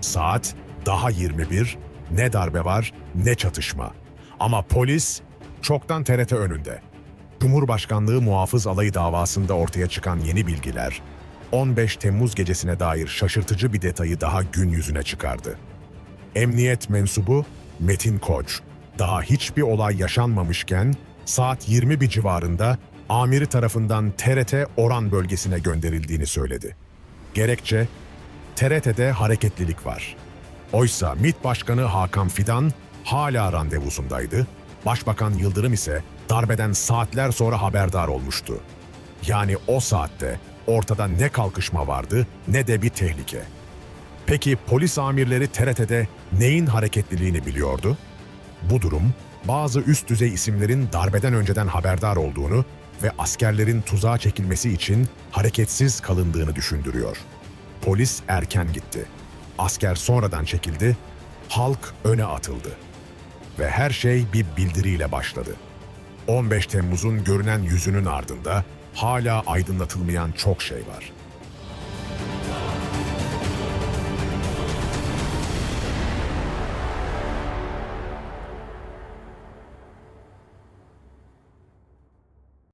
Saat daha 21, ne darbe var ne çatışma. Ama polis çoktan TRT önünde. Cumhurbaşkanlığı muhafız alayı davasında ortaya çıkan yeni bilgiler, 15 Temmuz gecesine dair şaşırtıcı bir detayı daha gün yüzüne çıkardı. Emniyet mensubu Metin Koç, daha hiçbir olay yaşanmamışken saat 21 civarında amiri tarafından TRT Oran bölgesine gönderildiğini söyledi. Gerekçe, TRT'de hareketlilik var. Oysa MİT Başkanı Hakan Fidan hala randevusundaydı. Başbakan Yıldırım ise darbeden saatler sonra haberdar olmuştu. Yani o saatte ortada ne kalkışma vardı ne de bir tehlike. Peki polis amirleri TRT'de neyin hareketliliğini biliyordu? Bu durum bazı üst düzey isimlerin darbeden önceden haberdar olduğunu ve askerlerin tuzağa çekilmesi için hareketsiz kalındığını düşündürüyor. Polis erken gitti. Asker sonradan çekildi. Halk öne atıldı. Ve her şey bir bildiriyle başladı. 15 Temmuz'un görünen yüzünün ardında hala aydınlatılmayan çok şey var.